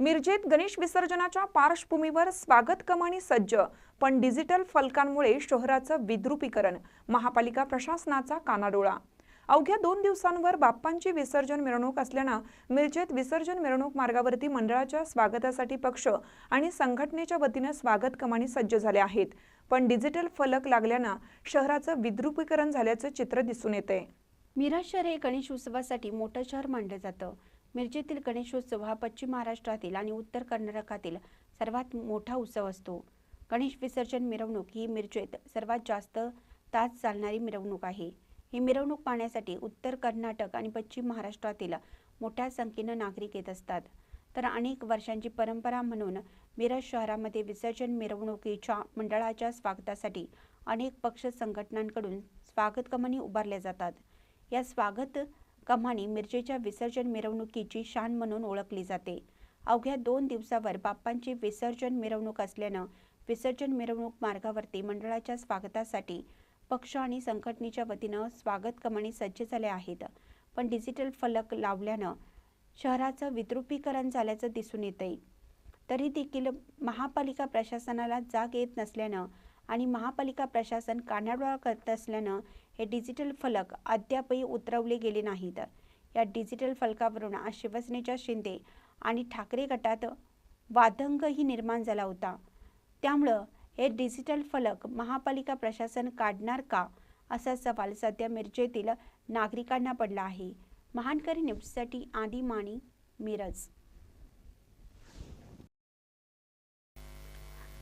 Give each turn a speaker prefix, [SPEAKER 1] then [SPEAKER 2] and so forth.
[SPEAKER 1] मिरजेत गणेश विसर्जनाच्या पार्श्वभूमीवर स्वागत कमानी सज्ज पण डिजिटल फलकांमुळे शहराचं विद्रुपीकरण महापालिका प्रशासनाचा कानाडोळा. अवघ्या दोन दिवसांवर बाप्पांची विसर्जन मिरवणूक असल्यानं मिरजेत विसर्जन मिरवणूक मार्गावरती मंडळाच्या स्वागतासाठी पक्ष आणि संघटनेच्या वतीनं स्वागत कमानी सज्ज झाले आहेत. पण डिजिटल फलक लागल्यानं शहराचं विद्रुपीकरण झाल्याचं चित्र दिसून येते
[SPEAKER 2] मिराज शहर हे गणेश उत्सवासाठी मोठं शहर मानलं जातं. मिरजेतील गणेशोत्सव हा पश्चिम महाराष्ट्रातील आणि उत्तर कर्नाटकातील सर्वात मोठा उत्सव असतो. गणेश विसर्जन मिरवणूक ही मिरजेत सर्वात जास्त तास चालणारी मिरवणूक आहे. ही मिरवणूक पाहण्यासाठी उत्तर कर्नाटक आणि पश्चिम महाराष्ट्रातील मोठ्या संख्येनं नागरिक येत असतात. तर अनेक वर्षांची परंपरा म्हणून मिरज शहरामध्ये विसर्जन मिरवणुकीच्या मंडळाच्या स्वागतासाठी अनेक पक्ष संघटनांकडून स्वागतकमनी उभारल्या जातात. या स्वागत कमानी मिरजेच्या विसर्जन मिरवणुकीची शान म्हणून ओळखली जाते. अवघ्या दोन दिवसावर बाप्पांची विसर्जन मिरवणूक असल्यानं विसर्जन मिरवणूक मार्गावरती मंडळाच्या स्वागतासाठी पक्ष आणि संघटनेच्या वतीनं स्वागत कमानी सज्ज झाले आहेत. पण डिजिटल फलक लावल्यानं शहराचं विद्रुपीकरण झाल्याचं दिसून येतंय. तरी देखील महापालिका प्रशासनाला जाग येत नसल्यानं आणि महापालिका प्रशासन कानाडोळा करत असल्यानं हे डिजिटल फलक अद्यापही उतरवले गेले नाहीत. या डिजिटल फलकावरून आज शिवसेनेच्या शिंदे आणि ठाकरे गटात वादंगही निर्माण झाला होता. त्यामुळं हे डिजिटल फलक महापालिका प्रशासन काढणार का? असा सवाल सध्या मिरजेतील नागरिकांना पडला आहे. महानकरी न्यूजसाठी आदी माणी मिरज.